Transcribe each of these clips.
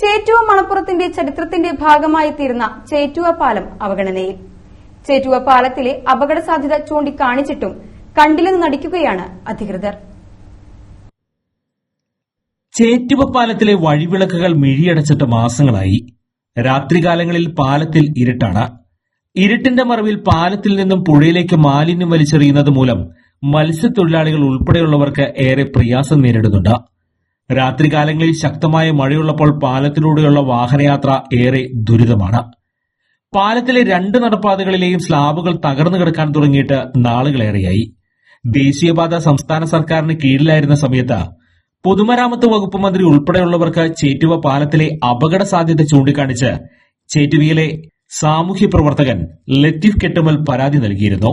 ചേറ്റുവ മണപ്പുറത്തിന്റെ ചരിത്രത്തിന്റെ ഭാഗമായി തീർന്ന ചേറ്റുവ പാലം അവഗണനയിൽ. ചേറ്റുവ പാലത്തിലെ അപകട സാധ്യത ചൂണ്ടിക്കാണിച്ചിട്ടും കണ്ടില്ലെന്ന് നടിക്കുകയാണ് അധികൃതർ. ചേറ്റുവ പാലത്തിലെ വഴിവിളക്കുകൾ മിഴിയടച്ചിട്ട് മാസങ്ങളായി. രാത്രികാലങ്ങളിൽ പാലത്തിൽ ഇരുട്ടാണ്. ഇരുട്ടിന്റെ മറവിൽ പാലത്തിൽ നിന്നും പുഴയിലേക്ക് മാലിന്യം വലിച്ചെറിയുന്നത് മൂലം മത്സ്യത്തൊഴിലാളികൾ ഉൾപ്പെടെയുള്ളവർക്ക് ഏറെ പ്രയാസം നേരിടുന്നുണ്ട്. രാത്രികാലങ്ങളിൽ ശക്തമായ മഴയുള്ളപ്പോൾ പാലത്തിലൂടെയുള്ള വാഹനയാത്ര ഏറെ ദുരിതമാണ്. പാലത്തിലെ രണ്ട് നടപ്പാതകളിലെയും സ്ലാബുകൾ തകർന്നു കിടക്കാൻ തുടങ്ങിയിട്ട് നാളുകളേറെയായി. ദേശീയപാത സംസ്ഥാന സർക്കാരിന് കീഴിലായിരുന്ന സമയത്ത് പൊതുമരാമത്ത് വകുപ്പ് മന്ത്രി ഉൾപ്പെടെയുള്ളവർക്ക് ചേറ്റുവ പാലത്തിലെ അപകട സാധ്യത ചൂണ്ടിക്കാണിച്ച് ചേറ്റുവയിലെ സാമൂഹ്യ പ്രവർത്തകൻ ലത്തീഫ് കെട്ടുമൽ പരാതി നൽകിയിരുന്നു.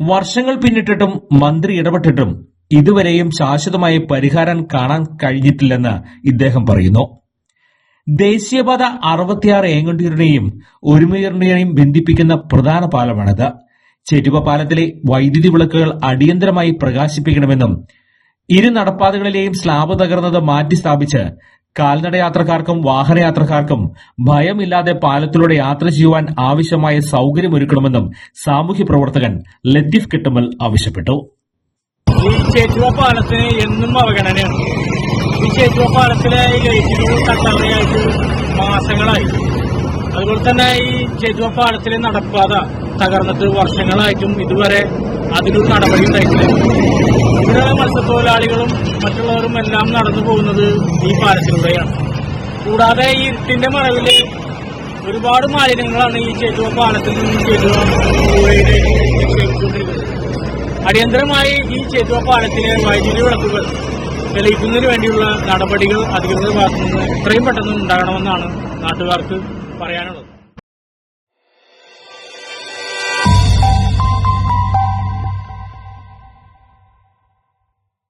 വർഷങ്ങൾ പിന്നിട്ടിട്ടും മന്ത്രി ഇടപെട്ടിട്ടും ഇതുവരെയും ശാശ്വതമായ പരിഹാരം കാണാൻ കഴിഞ്ഞിട്ടില്ലെന്ന് ഇദ്ദേഹം പറയുന്നു. ദേശീയപാത അറുപത്തിയാറ് ഏങ്ങണ്ടിയൂരിനെയും ഒരുമയൂരിനെയും ബന്ധിപ്പിക്കുന്ന പ്രധാന പാലമാണിത്. ചെരുവ പാലത്തിലെ വൈദ്യുതി വിളക്കുകൾ അടിയന്തരമായി പ്രകാശിപ്പിക്കണമെന്നും ഇരു നടപ്പാതകളിലെയും സ്ലാബ് തകർന്നത് മാറ്റി സ്ഥാപിച്ച് കാൽനടയാത്രക്കാർക്കും വാഹനയാത്രക്കാർക്കും ഭയമില്ലാതെ പാലത്തിലൂടെ യാത്ര ചെയ്യുവാൻ ആവശ്യമായ സൌകര്യമൊരുക്കണമെന്നും സാമൂഹ്യ പ്രവർത്തകൻ ലത്തീഫ് കിട്ടമൽ ആവശ്യപ്പെട്ടു. ഈ ചേറ്റുവ പാലത്തിന് എന്നും അവഗണനയാണ്. ഈ ചേറ്റുവ പാലത്തിലെ ഈ ലൈറ്റുകൾ തട്ടറയായിട്ട് മാസങ്ങളായി. അതുപോലെ തന്നെ ഈ ചേറ്റുവ പാലത്തിലെ നടപ്പാത തകർന്നിട്ട് വർഷങ്ങളായിട്ടും ഇതുവരെ അതിലൊരു നടപടി ഉണ്ടായിട്ടില്ല. ഇവിടെയുള്ള മത്സ്യത്തൊഴിലാളികളും മറ്റുള്ളവരും എല്ലാം നടന്നു പോകുന്നത് ഈ പാലത്തിലൂടെയാണ്. കൂടാതെ ഈ ഇരുട്ടിന്റെ മറവിൽ ഒരുപാട് മാലിന്യങ്ങളാണ് ഈ ചേറ്റുവ പാലത്തിൽ നിന്നും ചേറ്റുവ നിക്ഷേപിച്ചുകൊണ്ടിരിക്കുന്നത് അടിയന്തരമായി ഈ ചേറ്റുവ പാലത്തിലെ വൈദ്യുതി വിളക്കുകൾ തെളിയിക്കുന്നതിന് വേണ്ടിയുള്ള നടപടികൾ അധികൃതരുടെ ഭാഗത്തുനിന്ന് എത്രയും പെട്ടെന്ന് ഉണ്ടാകണമെന്നാണ് നാട്ടുകാർക്ക് പറയാനുള്ളത്.